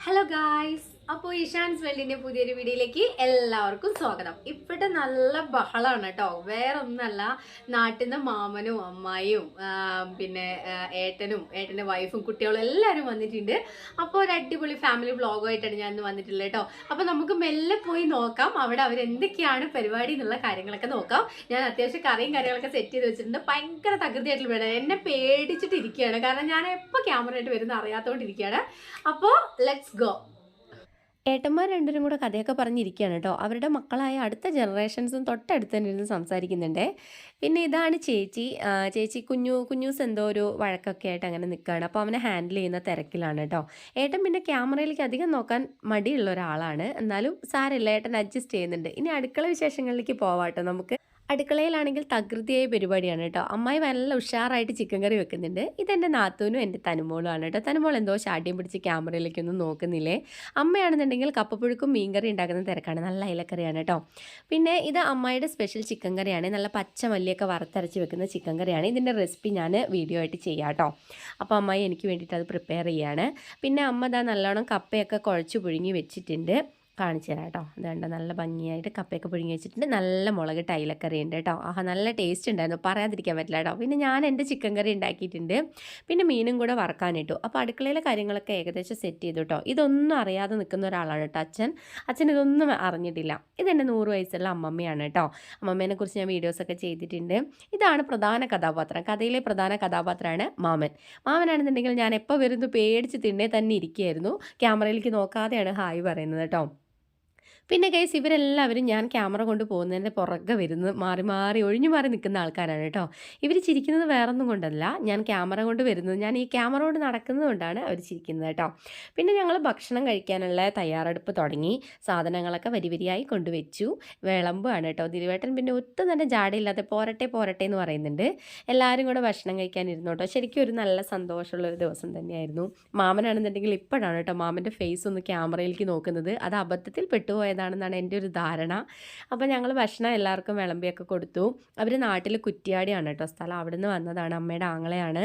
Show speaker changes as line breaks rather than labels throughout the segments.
Hello guys അപ്പോൾ ഇഷാൻസ് സ്മെല്ലിന്റെ പുതിയൊരു വീഡിയോയിലേക്ക് എല്ലാവർക്കും സ്വാഗതം. ഇപ്പോഴത്തെ നല്ല ബഹളമാണ് കേട്ടോ. വേറൊന്നല്ല നാട്ടിൽ നിന്ന് മാമനും അമ്മായിയും പിന്നെ ഏട്ടനും ഏട്ടന്റെ വൈഫും കുട്ടികളും എല്ലാവരും വന്നിട്ടുണ്ട്. അപ്പോൾ ഒരു അടിപൊളി ഫാമിലി വ്ളോഗുമായിട്ടാണ് ഞാൻ ഇന്ന് വന്നിട്ടുള്ളത് കേട്ടോ. അപ്പോൾ നമുക്ക് മെല്ലെ പോയി നോക്കാം. അവിടെ അവരെന്തൊക്കെയാണ് പരിപാടി എന്നുള്ള കാര്യങ്ങളൊക്കെ നോക്കാം. ഞാൻ അത്യാവശ്യം കറിയും കാര്യങ്ങളൊക്കെ സെറ്റ് ചെയ്ത് വെച്ചിട്ടുണ്ട്. ഭയങ്കര തകൃതിയായിട്ടുള്ള വേണം എന്നെ പേടിച്ചിട്ടിരിക്കുകയാണ്. കാരണം ഞാൻ എപ്പോൾ ക്യാമറ ആയിട്ട് വരുന്ന അറിയാത്തോണ്ടിരിക്കുകയാണ്. അപ്പോൾ ലെറ്റ്സ് ഗോ ഏട്ടന്മാർ രണ്ടുപേരും കൂടെ കഥയൊക്കെ പറഞ്ഞിരിക്കുകയാണ് കേട്ടോ. അവരുടെ മക്കളായ അടുത്ത ജനറേഷൻസും തൊട്ടടുത്ത് തന്നെ ഇരുന്ന് സംസാരിക്കുന്നുണ്ട്. പിന്നെ ഇതാണ് ചേച്ചി. ചേച്ചി കുഞ്ഞു കുഞ്ഞൂസ് എന്തോ ഒരു വഴക്കൊക്കെ ആയിട്ട് അങ്ങനെ നിൽക്കുകയാണ്. അപ്പോൾ അവനെ ഹാൻഡിൽ ചെയ്യുന്ന തിരക്കിലാണ് കേട്ടോ. ഏട്ടൻ പിന്നെ ക്യാമറയിലേക്ക് അധികം നോക്കാൻ മടിയുള്ള ഒരാളാണ്. എന്നാലും സാരമില്ല ഏട്ടൻ അഡ്ജസ്റ്റ് ചെയ്യുന്നുണ്ട്. ഇനി അടുക്കള വിശേഷങ്ങളിലേക്ക് പോവാട്ടോ നമുക്ക്. അടുക്കളയിലാണെങ്കിൽ തകൃതിയായ പരിപാടിയാണ് കേട്ടോ. അമ്മായി നല്ല ഉഷാറായിട്ട് ചിക്കൻ കറി വെക്കുന്നുണ്ട്. ഇതെന്റെ നാത്തൂനും എന്റെ തനുമോളുമാണ് കേട്ടോ. തനുമോൾ എന്തോ ശാഠ്യം പിടിച്ച് ക്യാമറയിലേക്കൊന്നും നോക്കുന്നില്ലേ? അമ്മയാണെന്നുണ്ടെങ്കിൽ കപ്പപ്പുഴുക്കും മീൻകറി ഉണ്ടാക്കുന്ന തിരക്കാണ്. നല്ല ഇലക്കറിയാണ് കേട്ടോ. പിന്നെ ഇത് അമ്മായിയുടെ സ്പെഷ്യൽ ചിക്കൻ കറിയാണ് നല്ല പച്ചമല്ലിയൊക്കെ വറുത്തരച്ച് വെക്കുന്ന ചിക്കൻ കറിയാണ് ഇതിന്റെ റെസിപ്പി ഞാൻ വീഡിയോ ആയിട്ട് ചെയ്യാം കേട്ടോ. അപ്പോൾ അമ്മായി എനിക്ക് വേണ്ടിയിട്ട് അത് പ്രിപ്പയർ ചെയ്യാണ്. പിന്നെ അമ്മ ഇതാ നല്ലോണം കപ്പയൊക്കെ കുഴച്ച് പുഴുങ്ങി വെച്ചിട്ടുണ്ട്. കാണിച്ചു തരാം കേട്ടോ. ഇതുണ്ട് നല്ല ഭംഗിയായിട്ട് കപ്പയൊക്കെ പുഴുങ്ങി വെച്ചിട്ടുണ്ട്. നല്ല മുളക് ടൈലക്കറി ഉണ്ട് കേട്ടോ. ആഹാ നല്ല ടേസ്റ്റ് ഉണ്ടായിരുന്നു. പറയാതിരിക്കാൻ പറ്റില്ല കേട്ടോ. പിന്നെ ഞാൻ എന്റെ ചിക്കൻ കറി ഉണ്ടാക്കിയിട്ടുണ്ട്. പിന്നെ മീനും കൂടെ വറക്കാനിട്ടു അപ്പോൾ അടുക്കളയിലെ കാര്യങ്ങളൊക്കെ ഏകദേശം സെറ്റ് ചെയ്തു കേട്ടോ. ഇതൊന്നും അറിയാതെ നിൽക്കുന്ന ഒരാളാണ് കേട്ടോ അച്ഛൻ. അച്ഛൻ ഇതൊന്നും അറിഞ്ഞിട്ടില്ല. ഇതെന്റെ നൂറ് വയസ്സുള്ള അമ്മമ്മയാണ് കേട്ടോ. അമ്മമ്മേനെ കുറിച്ച് ഞാൻ വീഡിയോസൊക്കെ ചെയ്തിട്ടുണ്ട്. ഇതാണ് പ്രധാന കഥാപാത്രം. കഥയിലെ പ്രധാന കഥാപാത്രമാണ് മാമൻ. മാമനാണെന്നുണ്ടെങ്കിൽ ഞാൻ എപ്പോൾ വരുന്നു പേടിച്ച് തിണ്ണേ തന്നെ ഇരിക്കുകയായിരുന്നു. ക്യാമറയിലേക്ക് നോക്കാതെയാണ് ഹായ് പറയുന്നത് കേട്ടോ. പിന്നെ ഗൈസ് ഇവരെല്ലാവരും ഞാൻ ക്യാമറ കൊണ്ട് പോകുന്നതിന്റെ പുറകെ വരുന്നത് മാറി മാറി ഒഴിഞ്ഞു മാറി നിൽക്കുന്ന ആൾക്കാരാണ് കേട്ടോ. ഇവർ ചിരിക്കുന്നത് വേറൊന്നും കൊണ്ടല്ല. ഞാൻ ക്യാമറ കൊണ്ട് വരുന്നത് ഞാൻ ഈ ക്യാമറ കൊണ്ട് നടക്കുന്നത് കൊണ്ടാണ് അവർ ചിരിക്കുന്നത് കേട്ടോ. പിന്നെ ഞങ്ങൾ ഭക്ഷണം കഴിക്കാനുള്ള തയ്യാറെടുപ്പ് തുടങ്ങി. സാധനങ്ങളൊക്കെ വരി വരിയായി കൊണ്ടുവച്ചു. വിളമ്പാണ് കേട്ടോ. തിരുവേട്ടൻ പിന്നെ ഒട്ടും തന്നെ ജാടയില്ലാതെ പോരട്ടെ പോരട്ടെ എന്ന് പറയുന്നുണ്ട്. എല്ലാവരും കൂടെ ഭക്ഷണം കഴിക്കാനിരുന്നു കേട്ടോ. ശരിക്കും ഒരു നല്ല സന്തോഷമുള്ള ഒരു ദിവസം തന്നെയായിരുന്നു. മാമനാണെന്നുണ്ടെങ്കിൽ ഇപ്പോഴാണ് കേട്ടോ മാമന്റെ ഫേസ് ഒന്ന് ക്യാമറയിലേക്ക് നോക്കുന്നത്. അത് അബദ്ധത്തിൽ പെട്ടുപോയതാണെന്നാണ് എന്റെ ഒരു ധാരണ. അപ്പോൾ ഞങ്ങൾ ഭക്ഷണം എല്ലാവർക്കും വിളമ്പിയൊക്കെ കൊടുത്തു. അവർ നാട്ടിൽ കുറ്റിയാടിയാണ് കേട്ടോ സ്ഥലം. അവിടെ നിന്ന് വന്നതാണ് അമ്മയുടെ ആങ്ങളെയാണ്.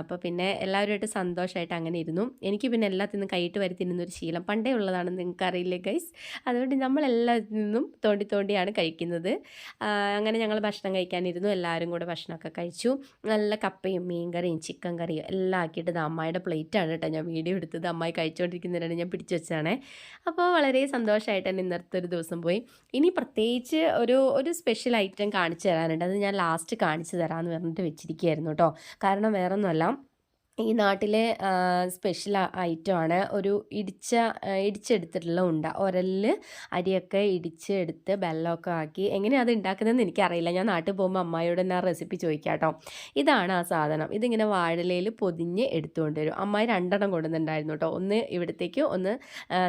അപ്പോൾ പിന്നെ എല്ലാവരുമായിട്ട് സന്തോഷമായിട്ട് അങ്ങനെ ഇരുന്നു. എനിക്ക് പിന്നെ എല്ലാത്തിൽ നിന്നും കൈയിട്ട് വരി തിന്നുന്നൊരു ശീലം പണ്ടേ ഉള്ളതാണ് നിങ്ങൾക്ക് അറിയില്ലേ ഗൈസ് അതുകൊണ്ട് നമ്മൾ എല്ലാത്തിൽ നിന്നും തോണ്ടി തോണ്ടിയാണ് കഴിക്കുന്നത്. അങ്ങനെ ഞങ്ങൾ ഭക്ഷണം കഴിക്കാനിരുന്നു. എല്ലാവരും കൂടെ ഭക്ഷണമൊക്കെ കഴിച്ചു. നല്ല കപ്പയും മീൻ കറിയും ചിക്കൻ കറിയും എല്ലാം ആക്കിയിട്ട് അമ്മായിയുടെ പ്ലേറ്റാണ് കേട്ടോ ഞാൻ വീഡിയോ എടുത്തത്. അമ്മായി കഴിച്ചുകൊണ്ടിരിക്കുന്നതിനാണ് ഞാൻ പിടിച്ചു വെച്ചതാണേ. അപ്പോൾ വളരെ സന്തോഷമായിട്ട് തന്നെ ഇന്നത്തെ ഒരു ദിവസം പോയി. ഇനി പ്രത്യേകിച്ച് ഒരു ഒരു സ്പെഷ്യൽ ഐറ്റം കാണിച്ചു തരാനുണ്ട്. അത് ഞാൻ ലാസ്റ്റ് കാണിച്ചു തരാമെന്ന് പറഞ്ഞിട്ട് വെച്ചിരിക്കുകയായിരുന്നു കേട്ടോ കാരണം വേറൊന്നുമല്ല. ഈ നാട്ടിലെ സ്പെഷ്യൽ ഐറ്റമാണ് ഒരു ഇടിച്ച ഇടിച്ചെടുത്തിട്ടുള്ള ഉണ്ട. ഉരലിൽ അരിയൊക്കെ ഇടിച്ചെടുത്ത് വെള്ളമൊക്കെ ആക്കി. എങ്ങനെയാണ് അത് ഉണ്ടാക്കുന്നതെന്ന് എനിക്കറിയില്ല. ഞാൻ നാട്ടിൽ പോകുമ്പോൾ അമ്മായിയോട് ഞാൻ റെസിപ്പി ചോദിക്കാം കേട്ടോ ഇതാണ് ആ സാധനം. ഇതിങ്ങനെ വാഴലയിൽ പൊതിഞ്ഞ് എടുത്തുകൊണ്ട് വരും അമ്മായി രണ്ടെണ്ണം കൊണ്ടുവന്നിട്ടുണ്ടായിരുന്നു കേട്ടോ ഒന്ന് ഇവിടത്തേക്ക് ഒന്ന്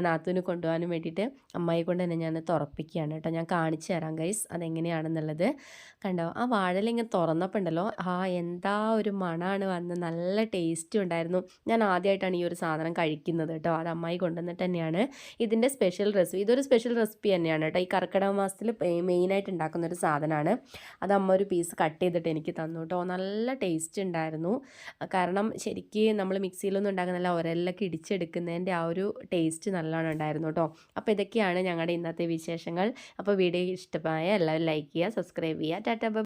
നാത്തൂന് കൊണ്ടുപോകാനും വേണ്ടിയിട്ട് അമ്മായി കൊണ്ട് തന്നെ ഞാൻ തുറപ്പിക്കുകയാണ് കേട്ടോ ഞാൻ കാണിച്ചു തരാം ഗൈസ് അതെങ്ങനെയാണെന്നുള്ളത്. കണ്ടോ? ആ വാഴല ഇങ്ങനെ തുറന്നപ്പോൾ ഉണ്ടല്ലോ ആ എന്താ ഒരു മണമാണ് വന്ന് നല്ല ടേസ്റ്റും ഉണ്ടായിരുന്നു. ഞാൻ ആദ്യമായിട്ടാണ് ഈ ഒരു സാധനം കഴിക്കുന്നത് കേട്ടോ. അത് അമ്മായി കൊണ്ടുവന്നിട്ട് തന്നെയാണ്. ഇതിന്റെ സ്പെഷ്യൽ റെസിപ്പി ഇതൊരു സ്പെഷ്യൽ റെസിപ്പി തന്നെയാണ് കേട്ടോ. ഈ കർക്കിടക മാസത്തിൽ മെയിനായിട്ട് ഉണ്ടാക്കുന്ന ഒരു സാധനമാണ്. അത് അമ്മ ഒരു പീസ് കട്ട് ചെയ്തിട്ട് എനിക്ക് തന്നു കേട്ടോ. നല്ല ടേസ്റ്റ് ഉണ്ടായിരുന്നു. കാരണം ശരിക്കും നമ്മൾ മിക്സിയിലൊന്നും ഉണ്ടാക്കുന്നില്ല. ഒരെല്ലൊക്കെ ഇടിച്ചെടുക്കുന്നതിന്റെ ആ ഒരു ടേസ്റ്റ് നല്ലോണം ഉണ്ടായിരുന്നു കേട്ടോ. അപ്പോൾ ഇതൊക്കെയാണ് ഞങ്ങളുടെ ഇന്നത്തെ വിശേഷങ്ങൾ. അപ്പോൾ വീഡിയോ ഇഷ്ടമായ എല്ലാവരും ലൈക്ക് ചെയ്യുക സബ്സ്ക്രൈബ് ചെയ്യുക. ടാറ്റ